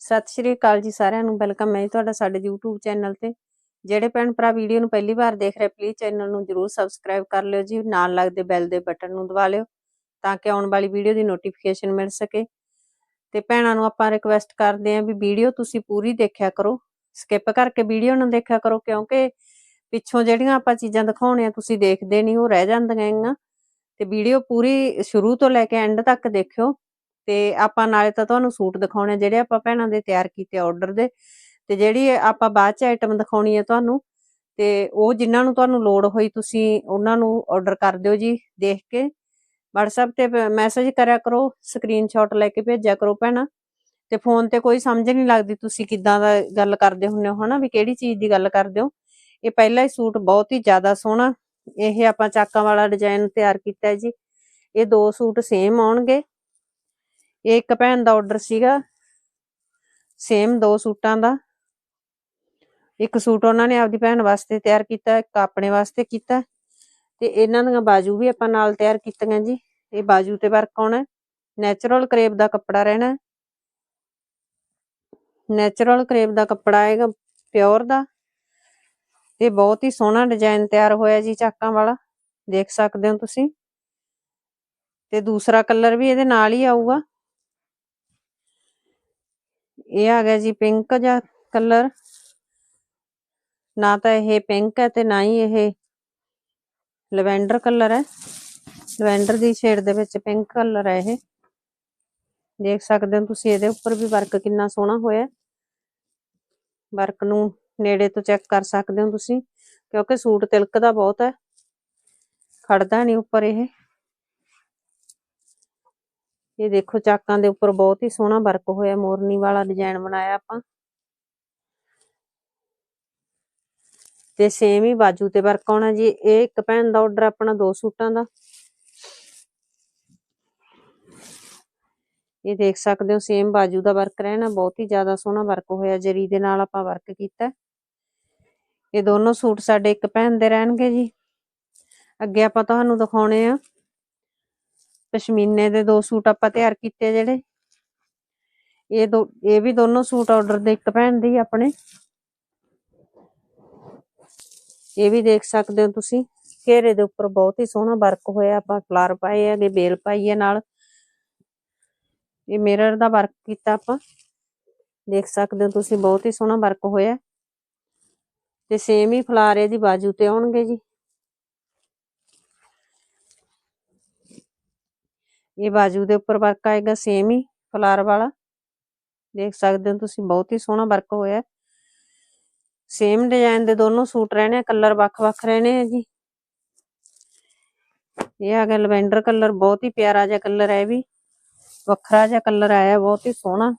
ਸਤਿ ਸ਼੍ਰੀ ਅਕਾਲ ਜੀ ਸਾਰਿਆਂ ਨੂੰ, ਵੈਲਕਮ ਹੈ ਤੁਹਾਡਾ ਸਾਡੇ YouTube ਚੈਨਲ ਤੇ। ਜਿਹੜੇ ਭੈਣ ਭਰਾ ਵੀਡੀਓ ਨੂੰ ਪਹਿਲੀ ਵਾਰ ਦੇਖ ਰਹੇ ਪਲੀਜ਼ ਚੈਨਲ ਨੂੰ ਜਰੂਰ ਸਬਸਕ੍ਰਾਈਬ ਕਰ ਲਿਓ ਜੀ, ਨਾਲ ਲੱਗਦੇ ਬੈਲ ਦੇ ਬਟਨ ਨੂੰ ਦਬਾ ਲਿਓ, ਤਾਂ ਕਿ ਆਉਣ ਵਾਲੀ ਵੀਡੀਓ ਦੀ ਨੋਟੀਫਿਕੇਸ਼ਨ ਮਿਲ ਸਕੇ। ਤੇ ਭੈਣਾਂ ਨੂੰ ਆਪਾਂ ਰਿਕਵੈਸਟ ਕਰਦੇ ਆਂ ਵੀ ਵੀਡੀਓ ਤੁਸੀਂ ਪੂਰੀ ਦੇਖਿਆ ਕਰੋ। ਸਕਿਪ ਕਰਕੇ ਵੀਡੀਓ ਨਾ ਦੇਖਿਆ ਕਰੋ, ਕਿਉਂਕਿ ਪਿੱਛੋਂ ਜਿਹੜੀਆਂ ਆਪਾਂ ਚੀਜ਼ਾਂ ਦਿਖਾਉਣੀਆਂ ਤੁਸੀਂ ਦੇਖਦੇ ਨਹੀਂ, ਉਹ ਰਹਿ ਜਾਂਦੀਆਂ ਹੈਗੀਆਂ। ਤੇ ਵੀਡੀਓ ਪੂਰੀ ਸ਼ੁਰੂ ਤੋਂ ਲੈ ਕੇ ਐਂਡ ਤੱਕ ਦੇਖਿਓ। ਤੇ ਆਪਾਂ ਨਾਲੇ ਤਾਂ ਤੁਹਾਨੂੰ ਸੂਟ ਦਿਖਾਉਣੇ ਜਿਹੜੇ ਆਪਾਂ ਭੈਣਾਂ ਦੇ ਤਿਆਰ ਕੀਤੇ ਆਰਡਰ ਦੇ। ਤੇ ਜਿਹੜੀ ਆਪਾਂ ਬਾਅਦ ਚ ਆਈਟਮ ਦਿਖਾਉਣੀ ਹੈ ਤੁਹਾਨੂੰ, ਤੇ ਉਹ ਜਿਨ੍ਹਾਂ ਨੂੰ ਤੁਹਾਨੂੰ ਲੋੜ ਹੋਈ ਤੁਸੀਂ ਉਹਨਾਂ ਨੂੰ ਆਰਡਰ ਕਰ ਦਿਓ ਜੀ ਦੇਖ ਕੇ। WhatsApp ਤੇ ਮੈਸੇਜ ਕਰਿਆ ਕਰੋ ਸਕਰੀਨਸ਼ਾਟ ਲੈ ਕੇ ਭੇਜਿਆ ਕਰੋ ਭੈਣਾਂ। ਤੇ ਫੋਨ ਤੇ ਕੋਈ ਸਮਝ ਨਹੀਂ ਲੱਗਦੀ ਤੁਸੀਂ ਕਿੱਦਾਂ ਦਾ ਗੱਲ ਕਰਦੇ ਹੁੰਦੇ ਹੋ, ਹਨਾ, ਵੀ ਕਿਹੜੀ ਚੀਜ਼ ਦੀ ਗੱਲ ਕਰਦੇ ਹੋ। ਇਹ ਪਹਿਲਾ ਹੀ ਸੂਟ ਬਹੁਤ ਹੀ ਜ਼ਿਆਦਾ ਸੋਹਣਾ, ਇਹ ਆਪਾਂ ਚਾਕਾਂ ਵਾਲਾ ਡਿਜ਼ਾਈਨ ਤਿਆਰ ਕੀਤਾ ਜੀ। ਇਹ ਦੋ ਸੂਟ ਸੇਮ ਆਉਣਗੇ। ਇਹ ਇੱਕ ਭੈਣ ਦਾ ਆਰਡਰ ਸੀਗਾ। ਸੇਮ ਦੋ ਸੂਟਾਂ ਦਾ। ਇੱਕ ਸੂਟ ਉਹਨਾਂ ਨੇ ਆਪਦੀ ਭੈਣ ਵਾਸਤੇ ਤਿਆਰ ਕੀਤਾ, ਇੱਕ ਆਪਣੇ ਵਾਸਤੇ ਕੀਤਾ। ਤੇ ਇਹਨਾਂ ਦੀਆਂ ਬਾਜੂ ਵੀ ਆਪਾਂ ਨਾਲ ਤਿਆਰ ਕੀਤੀਆਂ ਜੀ। ਇਹ ਬਾਜੂ ਤੇ ਵਰਕ ਆਉਣਾ ਨੈਚੁਰਲ ਕਰੇਪ ਦਾ ਕੱਪੜਾ ਰਹਿਣਾ ਨੈਚੁਰਲ ਕਰੇਪ ਦਾ ਕੱਪੜਾ ਆਏਗਾ ਪਿਓਰ ਦਾ। ਇਹ ਬਹੁਤ ਹੀ ਸੋਹਣਾ ਡਿਜ਼ਾਈਨ ਤਿਆਰ ਹੋਇਆ ਜੀ ਚਾਕਾਂ ਵਾਲਾ। ਦੇਖ ਸਕਦੇ ਹੋ ਤੁਸੀਂ। ਤੇ ਦੂਸਰਾ ਕਲਰ ਵੀ ਇਹਦੇ ਨਾਲ ਹੀ ਆਊਗਾ। ਇਹ ਆ ਗਿਆ ਜੀ ਪਿੰਕ ਜਾਂ ਕਲਰ। ਨਾ ਤਾਂ ਇਹ ਪਿੰਕ ਹੈ ਤੇ ਨਾ ਹੀ ਇਹ ਲਵੈਂਡਰ ਕਲਰ ਹੈ। ਲਵੈਂਡਰ ਦੀ ਸ਼ੇਡ ਦੇ ਵਿੱਚ ਪਿੰਕ ਕਲਰ ਹੈ ਇਹ। ਦੇਖ ਸਕਦੇ ਹੋ ਤੁਸੀਂ ਇਹਦੇ ਉੱਪਰ ਵੀ ਵਰਕ ਕਿੰਨਾ ਸੋਹਣਾ ਹੋਇਆ। ਵਰਕ ਨੂੰ ਨੇੜੇ ਤੋਂ ਚੈੱਕ ਕਰ ਸਕਦੇ ਹੋ ਤੁਸੀਂ, ਕਿਉਂਕਿ ਸੂਟ ਤਿਲਕਦਾ ਬਹੁਤ ਹੈ। ਖੜਦਾ ਨਹੀਂ ਉੱਪਰ ਇਹ। ਇਹ ਦੇਖੋ ਚਾਕਾਂ ਦੇ ਉੱਪਰ ਬਹੁਤ ਹੀ ਸੋਹਣਾ ਵਰਕ ਹੋਇਆ, ਮੋਰਨੀ ਵਾਲਾ ਡਿਜ਼ਾਈਨ ਬਣਾਇਆ ਆਪਾਂ। ਤੇ ਸੇਮ ਹੀ ਬਾਜੂ ਤੇ ਵਰਕ ਆਉਣਾ ਜੀ, ਇਹ ਇੱਕ ਭੈਣ ਦਾ ਆਰਡਰ ਆਪਣਾ ਦੋ ਸੂਟਾਂ ਦਾ। ਇਹ ਦੇਖ ਸਕਦੇ ਹੋ ਸੇਮ ਬਾਜੂ ਦਾ ਵਰਕ ਰਹਿਣਾ, ਬਹੁਤ ਹੀ ਜ਼ਿਆਦਾ ਸੋਹਣਾ ਵਰਕ ਹੋਇਆ, ਜਰੀ ਦੇ ਨਾਲ ਆਪਾਂ ਵਰਕ ਕੀਤਾ। ਇਹ ਦੋਨੋਂ ਸੂਟ ਸਾਡੇ ਇੱਕ ਭੈਣ ਦੇ ਰਹਿਣਗੇ ਜੀ। ਅੱਗੇ ਆਪਾਂ ਤੁਹਾਨੂੰ ਦਿਖਾਉਣੇ ਆ। ਪਸ਼ਮੀਨੇ ਦੇ ਦੋ ਸੂਟ ਆਪਾਂ ਤਿਆਰ ਕੀਤੇ ਜਿਹੜੇ। ਇਹ ਦੋ, ਇਹ ਵੀ ਦੋਨੋਂ ਸੂਟ ਆਰਡਰ ਦੇ ਇੱਕ ਭੈਣ ਦੇ ਆਪਣੇ। ਇਹ ਵੀ ਦੇਖ ਸਕਦੇ ਹੋ ਤੁਸੀਂ, ਘੇਰੇ ਦੇ ਉੱਪਰ ਬਹੁਤ ਹੀ ਸੋਹਣਾ ਵਰਕ ਹੋਇਆ, ਆਪਾਂ ਫਲਾਰ ਪਾਏ ਹੈਗੇ, ਬੇਲ ਪਾਈ ਹੈ ਨਾਲ। ਇਹ ਮਿਰਰ ਦਾ ਵਰਕ ਕੀਤਾ ਆਪਾਂ। ਦੇਖ ਸਕਦੇ ਹੋ ਤੁਸੀਂ, ਬਹੁਤ ਹੀ ਸੋਹਣਾ ਵਰਕ ਹੋਇਆ। ਤੇ ਸੇਮ ਹੀ ਫਲਾਰ ਇਹਦੀ ਬਾਜੂ ਤੇ ਆਉਣਗੇ ਜੀ। ਇਹ ਬਾਜੂ ਦੇ ਉੱਪਰ ਵਰਕ ਆਏਗਾ ਸੇਮ ਹੀ ਫਲਾਰ ਵਾਲਾ। ਦੇਖ ਸਕਦੇ ਹੋ ਤੁਸੀਂ, ਬਹੁਤ ਹੀ ਸੋਹਣਾ ਵਰਕ ਹੋਇਆ। ਸੇਮ ਡਿਜ਼ਾਈਨ ਦੇ ਦੋਨੋਂ ਸੂਟ ਰਹਿਣੇ ਕਲਰ ਵੱਖ-ਵੱਖ ਰਹਿਣੇ ਆ ਜੀ। ਇਹ ਆ ਗਿਆ ਲਵੈਂਡਰ ਕਲਰ ਬਹੁਤ ਹੀ ਪਿਆਰਾ ਜਿਹਾ ਕਲਰ ਹੈ ਵੀ। ਵੱਖਰਾ ਜਿਹਾ ਕਲਰ ਆਇਆ, ਬਹੁਤ ਹੀ ਸੋਹਣਾ।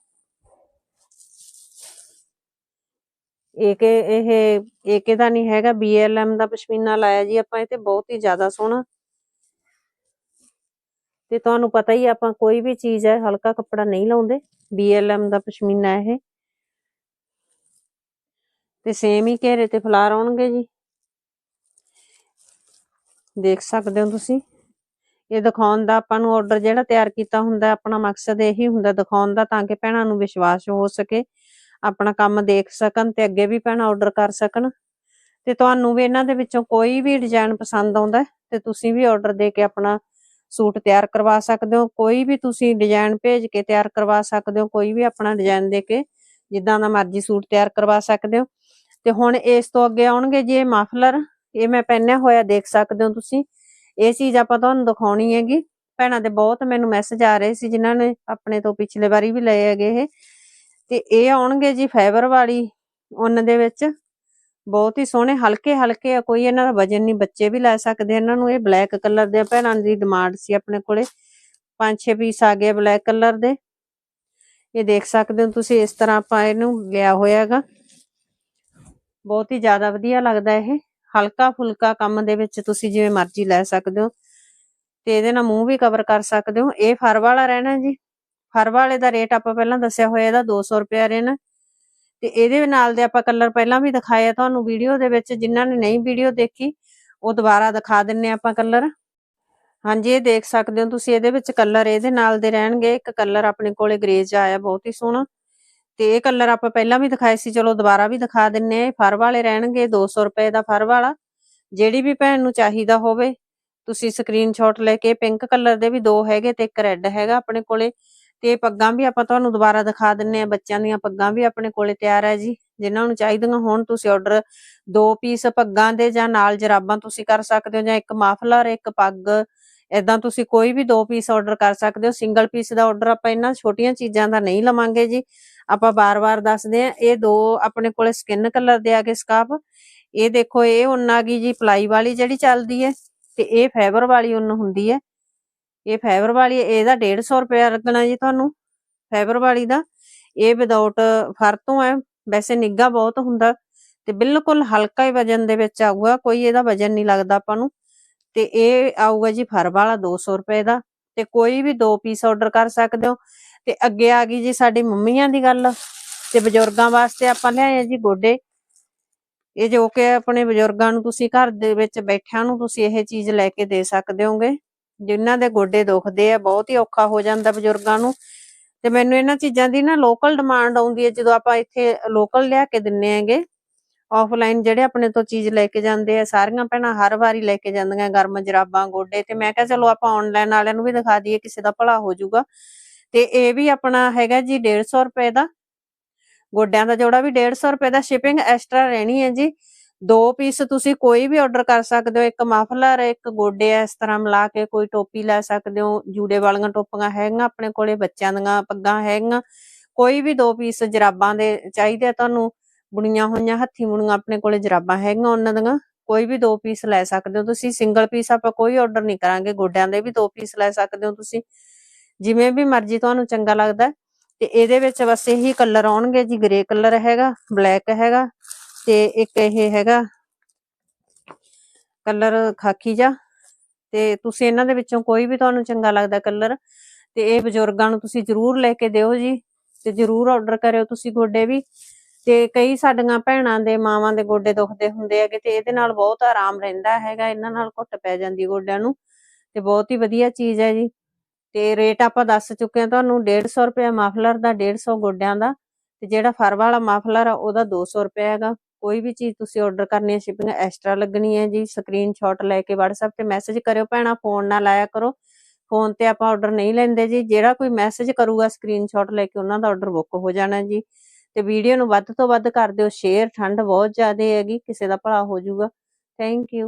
ਏਕੇ, ਇਹ ਏਕੇ ਦਾ ਨਹੀਂ ਹੈਗਾ BLM ਦਾ ਪਸ਼ਮੀਨਾ ਲਾਇਆ ਜੀ ਆਪਾਂ, ਇਹ ਤੇ ਬਹੁਤ ਹੀ ਜ਼ਿਆਦਾ ਸੋਹਣਾ। ਤੇ ਤੁਹਾਨੂੰ ਪਤਾ ਹੀ ਆਪਾਂ ਕੋਈ ਵੀ ਚੀਜ਼ ਹੈ, ਹਲਕਾ ਕੱਪੜਾ ਨਹੀਂ ਲਾਉਂਦੇ BLM ਦਾ ਪਸ਼ਮੀਨਾ ਇਹ। ਤੇ ਸੇਮ ਹੀ ਘੇਰੇ ਤੇ ਫਲਾਰ ਆਉਣਗੇ ਜੀ। ਦੇਖ ਸਕਦੇ ਹੋ ਤੁਸੀਂ। ਇਹ ਦਿਖਾਉਣ ਦਾ ਆਪਾਂ ਨੂੰ ਆਰਡਰ ਜਿਹੜਾ ਤਿਆਰ ਕੀਤਾ ਹੁੰਦਾ, ਆਪਣਾ ਮਕਸਦ ਇਹੀ ਹੁੰਦਾ, ਦਿਖਾਉਣ ਦਾ ਤਾਂ ਕਿ ਭੈਣਾਂ ਨੂੰ ਵਿਸ਼ਵਾਸ ਹੋ ਸਕੇ, ਆਪਣਾ ਕੰਮ ਦੇਖ ਸਕਣ ਤੇ ਅੱਗੇ ਵੀ ਭੈਣਾਂ ਆਰਡਰ ਕਰ ਸਕਣ। ਤੇ ਤੁਹਾਨੂੰ ਵੀ ਇਹਨਾਂ ਦੇ ਵਿੱਚੋਂ ਕੋਈ ਵੀ ਡਿਜ਼ਾਈਨ ਪਸੰਦ ਆਉਂਦਾ ਤੇ ਤੁਸੀਂ ਵੀ ਆਰਡਰ ਦੇ ਕੇ ਆਪਣਾ ਸੂਟ ਤਿਆਰ ਕਰਵਾ ਸਕਦੇ ਹੋ, ਕੋਈ ਵੀ ਤੁਸੀਂ ਡਿਜ਼ਾਈਨ ਭੇਜ ਕੇ ਤਿਆਰ ਕਰਵਾ ਸਕਦੇ ਹੋ, ਕੋਈ ਵੀ ਆਪਣਾ ਡਿਜ਼ਾਈਨ ਦੇ ਕੇ ਜਿੱਦਾਂ ਦਾ ਮਰਜ਼ੀ ਸੂਟ ਤਿਆਰ ਕਰਵਾ ਸਕਦੇ ਹੋ। ਤੇ ਹੁਣ ਇਸ ਤੋਂ ਅੱਗੇ ਆਉਣਗੇ ਜੀ ਇਹ ਮਫਲਰ ਇਹ ਮੈਂ ਪਹਿਨਿਆ ਹੋਇਆ ਦੇਖ ਸਕਦੇ ਹੋ ਤੁਸੀਂ। ਇਹ ਚੀਜ਼ ਆਪਾਂ ਤੁਹਾਨੂੰ ਦਿਖਾਉਣੀ ਹੈਗੀ। ਭੈਣਾਂ ਦੇ ਬਹੁਤ ਮੈਨੂੰ ਮੈਸੇਜ ਆ ਰਹੇ ਸੀ ਜਿਨ੍ਹਾਂ ਨੇ ਆਪਣੇ ਤੋਂ ਪਿਛਲੇ ਵਾਰੀ ਵੀ ਲਏ ਹੈਗੇ ਇਹ। ਤੇ ਇਹ ਆਉਣਗੇ ਜੀ ਫਾਈਬਰ ਵਾਲੀ, ਉੱਨ ਦੇ ਵਿੱਚ। ਬਹੁਤ ਹੀ ਸੋਹਣੇ, ਹਲਕੇ ਹਲਕੇ ਆ, ਕੋਈ ਇਹਨਾਂ ਦਾ ਵਜਨ ਨਹੀਂ, ਬੱਚੇ ਵੀ ਲੈ ਸਕਦੇ ਇਹਨਾਂ ਨੂੰ ਇਹ ਬਲੈਕ ਕਲਰ ਦੇ ਭੈਣਾਂ ਦੀ ਡਿਮਾਂਡ ਸੀ ਆਪਣੇ ਕੋਲੇ। ਪੰਜ ਛੇ ਪੀਸ ਆ ਗਏ ਬਲੈਕ ਕਲਰ ਦੇ। ਇਹ ਦੇਖ ਸਕਦੇ ਹੋ ਤੁਸੀਂ, ਇਸ ਤਰ੍ਹਾਂ ਆਪਾਂ ਇਹਨੂੰ ਲਿਆ ਹੋਇਆਗਾ ਬਹੁਤ ਹੀ ਜ਼ਿਆਦਾ ਵਧੀਆ ਲੱਗਦਾ ਇਹ। ਹਲਕਾ ਫੁਲਕਾ ਕੰਮ ਦੇ ਵਿੱਚ ਤੁਸੀਂ ਜਿਵੇਂ ਮਰਜ਼ੀ ਲੈ ਸਕਦੇ ਹੋ। ਤੇ ਇਹਦੇ ਨਾਲ ਮੂੰਹ ਵੀ ਕਵਰ ਕਰ ਸਕਦੇ ਹੋ। ਇਹ ਫਰ ਵਾਲਾ ਰਹਿਣਾ ਜੀ। ਫਰ ਵਾਲੇ ਦਾ ਰੇਟ ਆਪਾਂ ਪਹਿਲਾਂ ਦੱਸਿਆ ਹੋਇਆ, ਇਹਦਾ 200 ਰੁਪਏ ਰਹਿਣਾ। ਤੇ ਇਹਦੇ ਨਾਲ ਦੇ ਆਪਾਂ ਕਲਰ ਪਹਿਲਾਂ ਵੀ ਦਿਖਾਇਆ ਤੁਹਾਨੂੰ ਵੀਡੀਓ ਦੇ ਵਿੱਚ, ਜਿਨ੍ਹਾਂ ਨੇ ਨਹੀਂ ਵੀਡੀਓ ਦੇਖੀ, ਉਹ ਦੁਬਾਰਾ ਦਿਖਾ ਦਿੰਨੇ ਆਪਾਂ ਕਲਰ ਹਾਂਜੀ, ਇਹ ਦੇਖ ਸਕਦੇ ਹੋ ਤੁਸੀਂ, ਇਹਦੇ ਵਿੱਚ ਕਲਰ ਇਹਦੇ ਨਾਲ ਦੇ ਰਹਿਣਗੇ। ਇੱਕ ਕਲਰ ਆਪਣੇ ਕੋਲੇ ਗ੍ਰੇਜ ਆਇਆ, ਬਹੁਤ ਹੀ ਸੋਹਣਾ। ਤੇ ਇਹ ਕਲਰ ਆਪਾਂ ਪਹਿਲਾਂ ਵੀ ਦਿਖਾਏ ਸੀ, ਚਲੋ ਦੁਬਾਰਾ ਵੀ ਦਿਖਾ ਦਿੰਨੇ ਆ। ਫਰ ਵਾਲੇ ਰਹਿਣਗੇ 200 ਰੁਪਏ ਦਾ ਫਰ ਵਾਲਾ। ਜਿਹੜੀ ਵੀ ਭੈਣ ਨੂੰ ਚਾਹੀਦਾ ਹੋਵੇ, ਤੁਸੀਂ ਸਕਰੀਨਸ਼ਾਟ ਲੈ ਕੇ ਪਿੰਕ ਕਲਰ ਦੇ ਵੀ ਦੋ ਹੈਗੇ ਤੇ ਇੱਕ ਰੈੱਡ ਹੈਗਾ ਆਪਣੇ ਕੋਲੇ। ਤੇ ਪੱਗਾਂ ਵੀ ਆਪਾਂ ਤੁਹਾਨੂੰ ਦੁਬਾਰਾ ਦਿਖਾ ਦਿੰਨੇ ਆ, ਬੱਚਿਆਂ ਦੀਆਂ ਪੱਗਾਂ ਵੀ ਆਪਣੇ ਕੋਲੇ ਤਿਆਰ ਹੈ ਜੀ। ਜਿਨ੍ਹਾਂ ਨੂੰ ਚਾਹੀਦੀਆਂ ਹੋਣ, ਤੁਸੀਂ ਆਰਡਰ ਦੋ ਪੀਸ ਪੱਗਾਂ ਦੇ ਜਾਂ ਨਾਲ ਜਰਾਬਾਂ ਤੁਸੀਂ ਕਰ ਸਕਦੇ ਹੋ ਜਾਂ ਇੱਕ ਮਾਫਲਰ, ਇੱਕ ਪੱਗ। ਇਦਾਂ ਤੁਸੀਂ ਕੋਈ ਵੀ ਦੋ ਪੀਸ ਆਰਡਰ ਕਰ ਸਕਦੇ ਹੋ। ਸਿੰਗਲ ਪੀਸ ਦਾ ਆਰਡਰ ਆਪਾਂ ਇਹਨਾਂ ਛੋਟੀਆਂ ਚੀਜ਼ਾਂ ਦਾ ਨਹੀਂ ਲਵਾਂਗੇ ਜੀ। ਆਪਾਂ ਬਾਰ-ਬਾਰ ਦੱਸਦੇ ਆ, ਇਹ ਦੋ ਆਪਣੇ ਕੋਲੇ ਸਕਿਨ ਕਲਰ ਦੇ ਆ ਗਏ ਸਕਾਫ ਇਹ ਦੇਖੋ, ਇਹ ਉਨ ਆ ਗਈ ਜੀ, ਪਲਾਈ ਵਾਲੀ ਜਿਹੜੀ ਚੱਲਦੀ ਹੈ ਤੇ ਇਹ ਫਾਈਬਰ ਵਾਲੀ ਉਨ ਹੁੰਦੀ ਹੈ। ਇਹ ਫਾਈਬਰ ਵਾਲੀ, ਇਹਦਾ 150 ਰੁਪਏ ਲੱਗਣਾ ਜੀ ਤੁਹਾਨੂੰ ਫਾਈਬਰ ਵਾਲੀ ਦਾ। ਇਹ ਵਿਦਆਊਟ ਫਰ ਤੋਂ ਹੈ, ਵੈਸੇ ਨਿੱਗਾ ਬਹੁਤ ਹੁੰਦਾ ਤੇ ਬਿਲਕੁਲ ਹਲਕਾ ਹੀ ਵਜਨ ਦੇ ਵਿੱਚ ਆਊਗਾ, ਕੋਈ ਇਹਦਾ ਵਜਨ ਨਹੀਂ ਲੱਗਦਾ ਆਪਾਂ ਨੂੰ। ਤੇ ਇਹ ਆਊਗਾ ਜੀ ਫਰ ਵਾਲਾ 200 ਰੁਪਏ ਦਾ ਤੇ ਕੋਈ ਵੀ ਦੋ ਪੀਸ ਆਰਡਰ ਕਰ ਸਕਦੇ ਹੋ। ਤੇ ਅੱਗੇ ਆ ਗਈ ਜੀ ਸਾਡੀ ਮੰਮੀਆਂ ਦੀ ਗੱਲ ਤੇ ਬਜ਼ੁਰਗਾਂ ਵਾਸਤੇ ਆਪਾਂ ਲਿਆਏ ਜੀ ਗੋਡੇ। ਇਹ ਜੋ ਕਿ ਆਪਣੇ ਬਜ਼ੁਰਗਾਂ ਨੂੰ ਤੁਸੀਂ ਘਰ ਦੇ ਵਿੱਚ ਬੈਠਿਆਂ ਨੂੰ ਤੁਸੀਂ ਇਹ ਚੀਜ਼ ਲੈ ਕੇ ਦੇ ਸਕਦੇ ਹੋਗੇ। ਜਿਨ੍ਹਾਂ ਦੇ ਗੋਡੇ ਦੁਖਦੇ ਆ, ਬਹੁਤ ਹੀ ਔਖਾ ਹੋ ਜਾਂਦਾ ਬਜ਼ੁਰਗਾਂ ਨੂੰ। ਤੇ ਮੈਨੂੰ ਇਹਨਾਂ ਚੀਜ਼ਾਂ ਦੀ ਨਾ ਲੋਕਲ ਡਿਮਾਂਡ ਆਉਂਦੀ ਹੈ, ਜਦੋਂ ਆਪਾਂ ਇੱਥੇ ਲੋਕਲ ਲਿਆ ਕੇ ਦਿੰਨੇ ਆਂਗੇ ਆਫਲਾਈਨ ਜਿਹੜੇ ਆਪਣੇ ਤੋਂ ਚੀਜ਼ ਲੈ ਕੇ ਜਾਂਦੇ ਆ, ਸਾਰੀਆਂ ਭੈਣਾਂ ਹਰ ਵਾਰੀ ਲੈ ਕੇ ਜਾਂਦੀਆਂ ਗਰਮ ਜਰਾਬਾਂ, ਗੋਡੇ। ਤੇ ਮੈਂ ਕਿਹਾ ਚਲੋ ਆਪਾਂ ਆਨਲਾਈਨ ਵਾਲਿਆਂ ਨੂੰ ਵੀ ਦਿਖਾ ਦਈਏ, ਕਿਸੇ ਦਾ ਭਲਾ ਹੋ ਜਾਊਗਾ। ਤੇ ਇਹ ਵੀ ਆਪਣਾ ਹੈਗਾ ਜੀ 150 ਰੁਪਏ ਦਾ। ਗੋਡਿਆਂ ਦਾ ਜੋੜਾ ਵੀ 150 ਰੁਪਏ ਦਾ। ਸ਼ਿਪਿੰਗ ਐਕਸਟਰਾ ਰਹਿਣੀ ਹੈ ਜੀ। ਦੋ ਪੀਸ ਤੁਸੀਂ ਕੋਈ ਵੀ ਆਰਡਰ ਕਰ ਸਕਦੇ ਹੋ, ਇੱਕ ਮਫਲਰ ਇੱਕ ਗੋਡੇ ਇਸ ਤਰ੍ਹਾਂ ਮਿਲਾ ਕੇ ਕੋਈ ਟੋਪੀ ਲੈ ਸਕਦੇ ਹੋ, ਜੂੜੇ ਵਾਲੀਆਂ ਟੋਪੀਆਂ ਹੈਗੀਆਂ ਆਪਣੇ ਕੋਲੇ, ਬੱਚਿਆਂ ਦੀਆਂ ਪੱਗਾਂ ਹੈਗੀਆਂ, ਕੋਈ ਵੀ ਦੋ ਪੀਸ ਜਰਾਬਾਂ ਦੇ ਚਾਹੀਦੇ ਆ ਤੁਹਾਨੂੰ, ਬੁਣੀਆਂ ਹੋਈਆਂ, ਹੱਥੀ ਬੁਣੀਆਂ ਆਪਣੇ ਕੋਲੇ ਜਰਾਬਾਂ ਹੈਗੀਆਂ ਉਹਨਾਂ ਦੀਆਂ, ਕੋਈ ਵੀ ਦੋ ਪੀਸ ਲੈ ਸਕਦੇ ਹੋ ਤੁਸੀਂ ਸਿੰਗਲ ਪੀਸ ਆਪਾਂ ਕੋਈ ਆਰਡਰ ਨਹੀਂ ਕਰਾਂਗੇ, ਗੋਡਿਆਂ ਦੇ ਵੀ ਦੋ ਪੀਸ ਲੈ ਸਕਦੇ ਹੋ ਤੁਸੀਂ, ਜਿਵੇਂ ਵੀ ਮਰਜ਼ੀ ਤੁਹਾਨੂੰ ਚੰਗਾ ਲੱਗਦਾ, ਤੇ ਇਹਦੇ ਵਿੱਚ ਬਸ ਇਹੀ ਕਲਰ ਆਉਣਗੇ ਜੀ ਗ੍ਰੇ ਕਲਰ ਹੈਗਾ ਬਲੈਕ ਹੈਗਾ ਤੇ ਇੱਕ ਇਹ ਹੈਗਾ ਕਲਰ ਖਾਕੀ ਜਾ ਤੇ ਤੁਸੀਂ ਇਹਨਾਂ ਦੇ ਵਿੱਚੋਂ ਕੋਈ ਵੀ ਤੁਹਾਨੂੰ ਚੰਗਾ ਲੱਗਦਾ ਕਲਰ, ਤੇ ਇਹ ਬਜ਼ੁਰਗਾਂ ਨੂੰ ਤੁਸੀਂ ਜ਼ਰੂਰ ਲੈ ਕੇ ਦਿਓ ਜੀ, ਤੇ ਜ਼ਰੂਰ ਆਰਡਰ ਕਰਿਓ ਤੁਸੀਂ ਗੋਡੇ ਵੀ। ਤੇ ਕਈ ਸਾਡੀਆਂ ਭੈਣਾਂ ਦੇ, ਮਾਵਾਂ ਦੇ ਗੋਡੇ ਦੁਖਦੇ ਹੁੰਦੇ ਹੈਗੇ ਤੇ ਇਹਦੇ ਨਾਲ ਬਹੁਤ ਆਰਾਮ ਰਹਿੰਦਾ ਹੈਗਾ, ਇਹਨਾਂ ਨਾਲ ਘੁੱਟ ਪੈ ਜਾਂਦੀ ਗੋਡਿਆਂ ਨੂੰ, ਤੇ ਬਹੁਤ ਹੀ ਵਧੀਆ ਚੀਜ਼ ਹੈ ਜੀ। ਤੇ ਰੇਟ ਆਪਾਂ ਦੱਸ ਚੁੱਕੇ ਹਾਂ ਤੁਹਾਨੂੰ 150 ਰੁਪਏ ਮਫਲਰ ਦਾ 150 ਗੋਡਿਆਂ ਦਾ, ਤੇ ਜਿਹੜਾ ਫਰ ਵਾਲਾ ਮਫਲਰ ਆ, ਉਹਦਾ 200 ਰੁਪਏ ਹੈਗਾ। ਕੋਈ ਵੀ ਚੀਜ਼ ਤੁਸੀਂ ਆਰਡਰ ਕਰਨੀ ਹੈ ਸ਼ਿਪਿੰਗ ਐਕਸਟਰਾ ਲੱਗਣੀ ਹੈ ਜੀ ਸਕਰੀਨਸ਼ਾਟ ਲੈ ਕੇ WhatsApp ਤੇ ਮੈਸੇਜ ਕਰਿਓ ਭੈਣਾ ਫੋਨ ਨਾਲ ਆਇਆ ਕਰੋ। ਫੋਨ ਤੇ ਆਪਾਂ ਆਰਡਰ ਨਹੀਂ ਲੈਂਦੇ ਜੀ, ਜਿਹੜਾ ਕੋਈ ਮੈਸੇਜ ਕਰੂਗਾ ਸਕਰੀਨਸ਼ਾਟ ਲੈ ਕੇ ਉਹਨਾਂ ਦਾ ਆਰਡਰ ਬੁੱਕ ਹੋ ਜਾਣਾ ਜੀ। ਤੇ ਵੀਡੀਓ ਨੂੰ ਵੱਧ ਤੋਂ ਵੱਧ ਕਰ ਦਿਓ ਸ਼ੇਅਰ ਠੰਡ ਬਹੁਤ ਜ਼ਿਆਦਾ ਹੈਗੀ, ਕਿਸੇ ਦਾ ਭਲਾ ਹੋ ਜਾਊਗਾ। Thank you